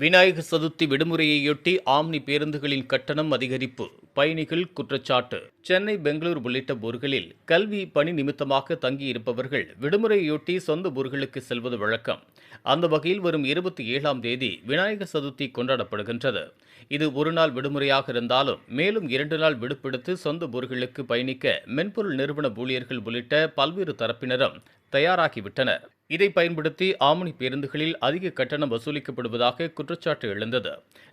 Vinayagar Chaturthi விடுமுறையையொட்டி omni பேருந்துகளின் கட்டணம் அதிகரிப்பு பயணிகள் குற்றச்சாட்டு. சென்னை பெங்களூர் உள்ளிட்ட ஊர்களில் கல்வி பணி நிமித்தமாக தங்கியிருப்பவர்கள் விடுமுறையொட்டி சொந்த ஊர்களுக்கு செல்வது வழக்கம். அந்த வகையில் வரும் இருபத்தி ஏழாம் தேதி விநாயகர் சதுர்த்தி கொண்டாடப்படுகின்றது. இது ஒரு நாள் விடுமுறையாக இருந்தாலும் மேலும் இரண்டு நாள் விடுப்பெடுத்து சொந்த ஊர்களுக்கு பயணிக்க மென்பொருள் நிறுவன ஊழியர்கள் உள்ளிட்ட பல்வேறு தரப்பினரும் தயாராகிவிட்டனர். இதை பயன்படுத்தி ஆம்னி பேருந்துகளில் அதிக கட்டணம் வசூலிக்கப்படுவதாக குற்றச்சாட்டு எழுந்தது.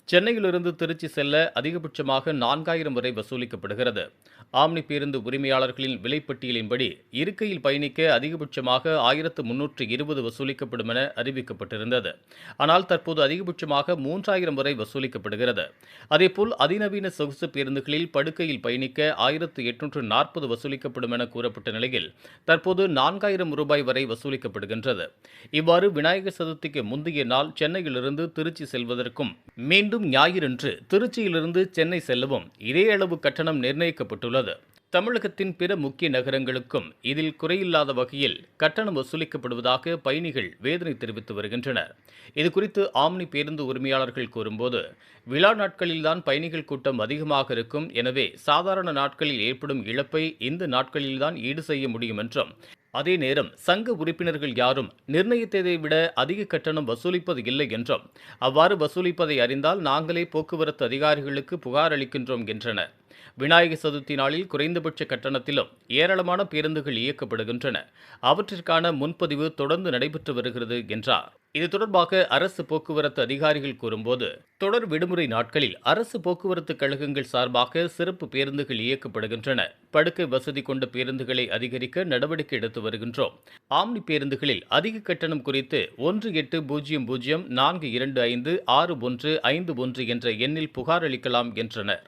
சென்னையிலிருந்து திருச்சி செல்ல அதிகபட்சமாக நான்காயிரம் வரை வசூலிக்கப்படுகிறது. ஆம்னி பேருந்து உரிமையாளர்களின் விலைப்பட்டியலின்படி இருக்கையில் பயணிக்க அதிகபட்சமாக ஆயிரத்து முன்னூற்று இருபது வசூலிக்கப்படும் என அறிவிக்கப்பட்டிருந்தது. ஆனால் தற்போது அதிகபட்சமாக மூன்றாயிரம் வரை வசூலிக்கப்படுகிறது. அதேபோல் அதிநவீன சொகுசு பேருந்துகளில் படுக்கையில் பயணிக்க ஆயிரத்து எட்நூற்று நாற்பது வசூலிக்கப்படும் என கூறப்பட்ட நிலையில் தற்போது நான்காயிரம் ரூபாய் வரை வசூலிக்கப்படுகின்றது இவ்வாறு விநாயகர் சதுர்த்திக்கு முந்தைய நாள் சென்னையிலிருந்து திருச்சி செல்வதற்கும் மீண்டும் ஞாயிறன்று திருச்சியிலிருந்து சென்னை செல்லவும் இதே அளவு கட்டணம் நிர்ணயிக்கப்பட்டுள்ளது. தமிழகத்தின் பிற முக்கிய நகரங்களுக்கும் இதில் குறையில்லாத வகையில் கட்டணம் வசூலிக்கப்படுவதாக பயணிகள் வேதனை தெரிவித்து வருகின்றனர். இதுகுறித்து ஆம்னி பேருந்து உரிமையாளர்கள் கூறும்போது விழா நாட்களில்தான் பயணிகள் கூட்டம் அதிகமாக இருக்கும். எனவே சாதாரண நாட்களில் ஏற்படும் இழப்பை இந்த நாட்களில்தான் ஈடு செய்ய முடியும் என்றும் அதே நேரம் சங்க உறுப்பினர்கள் யாரும் நிர்ணயித்ததை விட அதிக கட்டணம் வசூலிப்பது இல்லை என்றும் அவ்வாறு வசூலிப்பதை அறிந்தால் நாங்களே போக்குவரத்து அதிகாரிகளுக்கு புகார் அளிக்கின்றோம் என்றனர் விநாயகர் சதுர்த்தி நாளில் குறைந்தபட்ச கட்டணத்திலும் ஏராளமான பேருந்துகள் இயக்கப்படுகின்றன. அவற்றிற்கான முன்பதிவு தொடர்ந்து நடைபெற்று வருகிறது என்றார். இது தொடர்பாக அரசு போக்குவரத்து அதிகாரிகள் கூறும்போது தொடர் விடுமுறை நாட்களில் அரசு போக்குவரத்து கழகங்கள் சார்பாக சிறப்பு பேருந்துகள் இயக்கப்படுகின்றன. படுக்கை வசதி கொண்ட பேருந்துகளை அதிகரிக்க நடவடிக்கை எடுத்து வருகின்றோம். ஆம்னி பேருந்துகளில் அதிக கட்டணம் குறித்து ஒன்று எட்டு பூஜ்ஜியம் பூஜ்ஜியம் நான்கு இரண்டு ஐந்து ஆறு ஒன்று ஐந்து ஒன்று என்ற எண்ணில் புகார் அளிக்கலாம் என்றனர்.